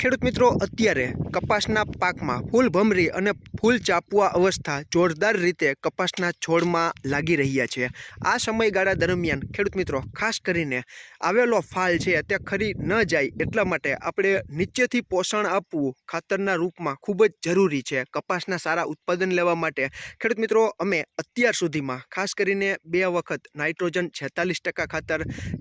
ખેડૂત મિત્રો અત્યારે કપાસના પાકમાં ફૂલ ભમરી અને ફૂલ ચાપવા અવસ્થા જોરદાર રીતે કપાસના છોડમાં લાગી રહ્યા છે. આ સમયગાળા દરમિયાન ખેડૂત મિત્રો, ખાસ કરીને આવેલો ફાલ છે તે ખરી ન જાય એટલા માટે આપણે નીચેથી પોષણ આપવું ખાતરના રૂપમાં ખૂબ જ જરૂરી છે. કપાસના સારા ઉત્પાદન લેવા માટે ખેડૂત મિત્રો, અમે અત્યાર સુધીમાં ખાસ કરીને બે વખત નાઇટ્રોજન છેતાલીસ ટકા ખાતર,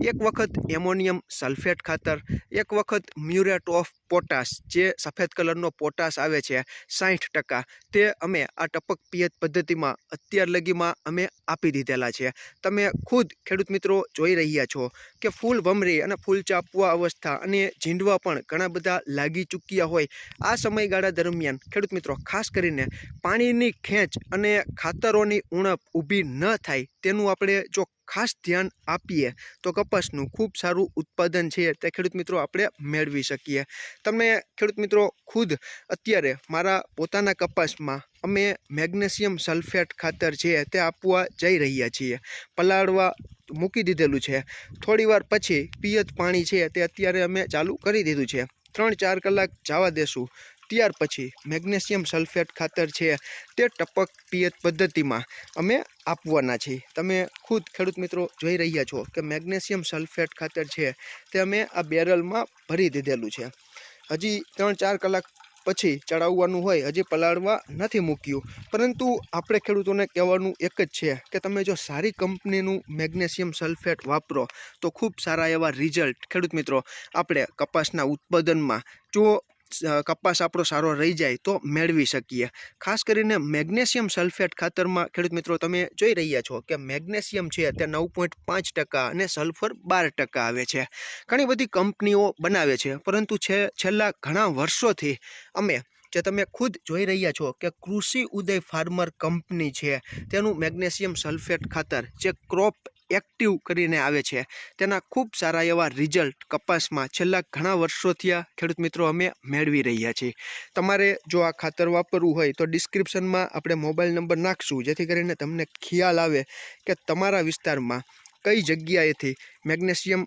એક વખત એમોનિયમ સલ્ફેટ ખાતર, એક વખત મ્યુરેટ ઓફ પોટાશ જે સફેદ કલરનો પોટાશ આવે છે સાઠ ટકા તે અમે આ ટપક પિયત પદ્ધતિમાં અત્યાર લગીમાં અમે આપી દીધેલા છે. તમે ખુદ ખેડૂત મિત્રો જોઈ રહ્યા છો કે ફૂલ ભમરી અને ફૂલ ચાપવા અવસ્થા અને ઝીંડવા પણ ઘણા બધા લાગી ચૂક્યા હોય. આ સમયગાળા દરમિયાન ખેડૂત મિત્રો, ખાસ કરીને પાણીની ખેંચ અને ખાતરોની ઉણપ ઊભી ન થાય તેનું આપણે જો ખાસ ધ્યાન આપીએ તો કપાસનું ખૂબ સારું ઉત્પાદન છે તે ખેડૂત મિત્રો આપણે મેળવી શકીએ. તમે ખેડૂત મિત્રો ખુદ અત્યારે મારા પોતાના કપાસમાં અમે મેગ્નેશિયમ સલ્ફેટ ખાતર છે તે આપવા જઈ રહ્યા છીએ. પલાળવા મૂકી દીધેલું છે. થોડીવાર પછી પિયત પાણી છે તે અત્યારે અમે ચાલુ કરી દીધું છે. ત્રણ ચાર કલાક જવા દેશું. ત્યાર પછી મેગ્નેશિયમ સલ્ફેટ ખાતર છે તે ટપક પિયત પદ્ધતિમાં અમે આપવાના છીએ. તમે ખુદ ખેડૂત મિત્રો જોઈ રહ્યા છો કે મેગ્નેશિયમ સલ્ફેટ ખાતર છે તે અમે આ બેરલમાં ભરી દીધેલું છે. હજી ત્રણ ચાર કલાક પછી ચડાવવાનું હોય, હજી પલાળવા નથી મૂક્યું. પરંતુ આપણે ખેડૂતોને કહેવાનું એક જ છે કે તમે જો સારી કંપનીનું મેગ્નેશિયમ સલ્ફેટ વાપરો, તો ખૂબ સારા એવા રિઝલ્ટ. ખેડૂત મિત્રો, આપણે કપાસના ઉત્પાદનમાં જો કપાસ આપણો સારો રહી જાય તો મેળવી શકીએ. ખાસ કરીને મેગ્નેશિયમ સલ્ફેટ ખાતરમાં ખેડૂત મિત્રો તમે જોઈ રહ્યા છો કે મેગ્નેશિયમ છે તે નવ પોઈન્ટ પાંચ ટકા અને સલ્ફર બાર ટકા આવે છે. ઘણી બધી કંપનીઓ બનાવે છે, પરંતુ છે, છેલ્લા ઘણા વર્ષોથી અમે, જે તમે ખુદ જોઈ રહ્યા છો કે કૃષિ ઉદય ફાર્મર કંપની છે, તેનું મેગ્નેશિયમ સલ્ફેટ ખાતર જે ક્રોપ એક્ટિવ કરીને આવે છે. તેના ખૂબ સારા એવા રિઝલ્ટ કપાસમાં છેલ્લા ઘણા વર્ષોથી આ ખેડૂત મિત્રો અમે મેળવી રહ્યા છીએ. તમારે જો આ ખાતર વાપરવું હોય તો ડિસ્ક્રિપ્શનમાં આપણે મોબાઈલ નંબર નાખશું, જેથી કરીને તમને ખ્યાલ આવે કે તમારા વિસ્તારમાં કઈ જગ્યાએથી મેગ્નેશિયમ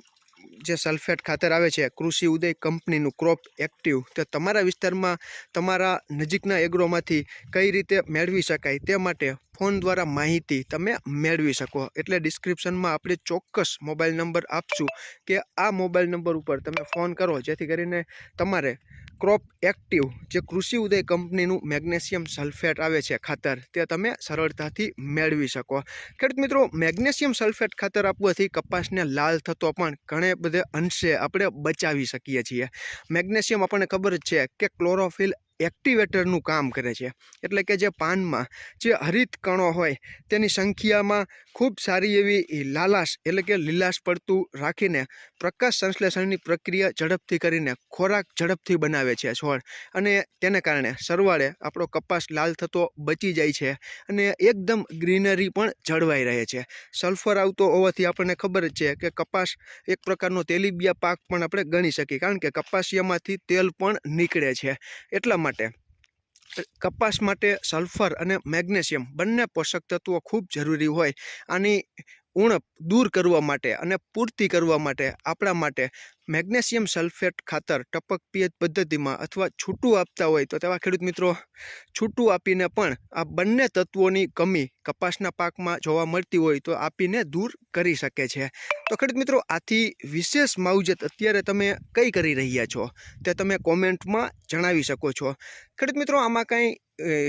જે સલ્ફેટ ખાતર આવે છે, કૃષિ ઉદય કંપનીનું ક્રોપ એક્ટિવ, તો તમારા વિસ્તારમાં તમારા નજીકના એગ્રોમાંથી કઈ રીતે મેળવી શકાય તે માટે ફોન દ્વારા માહિતી તમે મેળવી શકો. એટલે ડિસ્ક્રિપ્શનમાં આપણે ચોક્કસ મોબાઈલ નંબર આપશું કે આ મોબાઈલ નંબર ઉપર તમે ફોન કરો, જેથી કરીને તમારે ક્રોપ એક્ટિવ, જે કૃષિ ઉદય કંપનીનું મેગ્નેશિયમ સલ્ફેટ આવે છે ખાતર, તે તમે સરળતાથી મેળવી શકો. ખેડૂત મિત્રો, મેગ્નેશિયમ સલ્ફેટ ખાતર આપવાથી કપાસને લાલ થતો પણ ઘણે બધે અંશે આપણે બચાવી શકીએ છીએ. મેગ્નેશિયમ આપણને ખબર જ છે કે ક્લોરોફિલ એક્ટિવેટરનું કામ કરે છે. એટલે કે જે પાનમાં જે હરિત કણો હોય, તેની સંખ્યામાં ખૂબ સારી એવી લાલાશ એટલે કે લીલાશ પડતું રાખીને પ્રકાશ સંશ્લેષણની પ્રક્રિયા ઝડપથી કરીને ખોરાક ઝડપથી બનાવે છે છોડ. અને તેને કારણે સરવાળે આપણો કપાસ લાલ થતો બચી જાય છે અને એકદમ ગ્રીનરી પણ જળવાઈ રહે છે. સલ્ફર આવતો હોવાથી આપણને ખબર જ છે કે કપાસ એક પ્રકારનો તેલીબિયા પાક પણ આપણે ગણી શકીએ, કારણ કે કપાસિયામાંથી તેલ પણ નીકળે છે. એટલા માટે કપાસ માટે સલ્ફર અને મેગ્નેશિયમ બંને પોષક તત્વો ખૂબ જરૂરી હોય. આની ઉણપ દૂર કરવા માટે અને પૂર્તિ કરવા માટે, આપણા માટે મેગ્નેશિયમ સલ્ફેટ ખાતર ટપક પિયત પદ્ધતિમાં અથવા છૂટું આપતા હોય તો તેવા ખેડૂત મિત્રો, છૂટું આપીને પણ આ બંને તત્વોની કમી કપાસના પાકમાં જોવા મળતી હોય તો આપીને દૂર કરી શકે છે. તો ખેડૂત મિત્રો, આથી વિશેષ માવજત અત્યારે તમે કઈ કરી રહ્યા છો તે તમે કોમેન્ટમાં જણાવી શકો છો. ખેડૂત મિત્રો, આમાં કાંઈ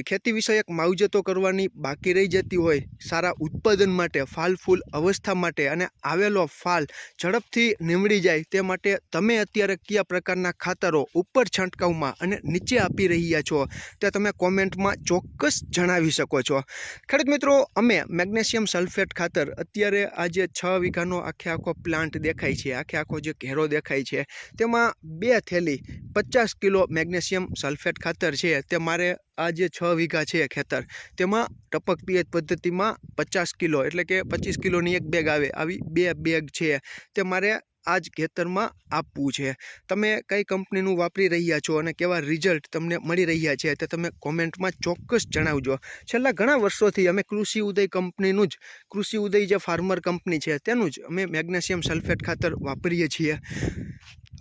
ખેતી વિષયક માવજતો કરવાની બાકી રહી જતી હોય, સારા ઉત્પાદન માટે, ફાલ ફૂલ અવસ્થા માટે અને આવેલો ફાલ ઝડપથી નીમડી જાય તે માટે તમે અત્યારે કયા પ્રકારના ખાતરો ઉપર છંટકાવમાં અને નીચે આપી રહ્યા છો તે તમે કોમેન્ટમાં ચોક્કસ જણાવી શકો છો. ખેડૂત મિત્રો, અમે મેગ્નેશિયમ સલ્ફેટ ખાતર અત્યારે આ જે છ વીઘાનો આખે આખો પ્લાન્ટ દેખાય છે, આખે આખો જે ઘેરો દેખાય છે, તેમાં બે થેલી પચાસ કિલો મેગ્નેશિયમ સલ્ફેટ ખાતર છે, તે મારે આ જે છ વીઘા છે ખેતર, તેમાં ટપક પીએચ પદ્ધતિમાં પચાસ કિલો એટલે કે પચીસ કિલોની એક બેગ આવે, આવી બે બેગ છે, તે મારે આ જ ખેતરમાં આપવું છે. તમે કઈ કંપનીનું વાપરી રહ્યા છો અને કેવા રિઝલ્ટ તમને મળી રહ્યા છે તે તમે કોમેન્ટમાં ચોક્કસ જણાવજો. છેલ્લા ઘણા વર્ષોથી અમે કૃષિ ઉદય કંપનીનું જ, કૃષિ ઉદય જે ફાર્મર કંપની છે તેનું જ અમે મેગ્નેશિયમ સલ્ફેટ ખાતર વાપરીએ છીએ.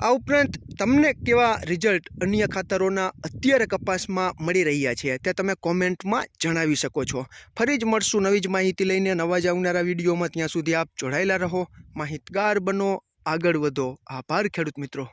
આ ઉપરાંત તમને કેવા રિઝલ્ટ અન્ય ખાતરોના અત્યારે કપાસમાં મળી રહ્યા છે તે તમે કોમેન્ટમાં જણાવી શકો છો. ફરી જ મળશું નવી જ માહિતી લઈને નવા જ આવનારા વિડીયોમાં. ત્યાં સુધી આપ જોડાયેલા રહો. માહિતગાર બનો. આગળ વધો. આભાર ખેડૂત મિત્રો.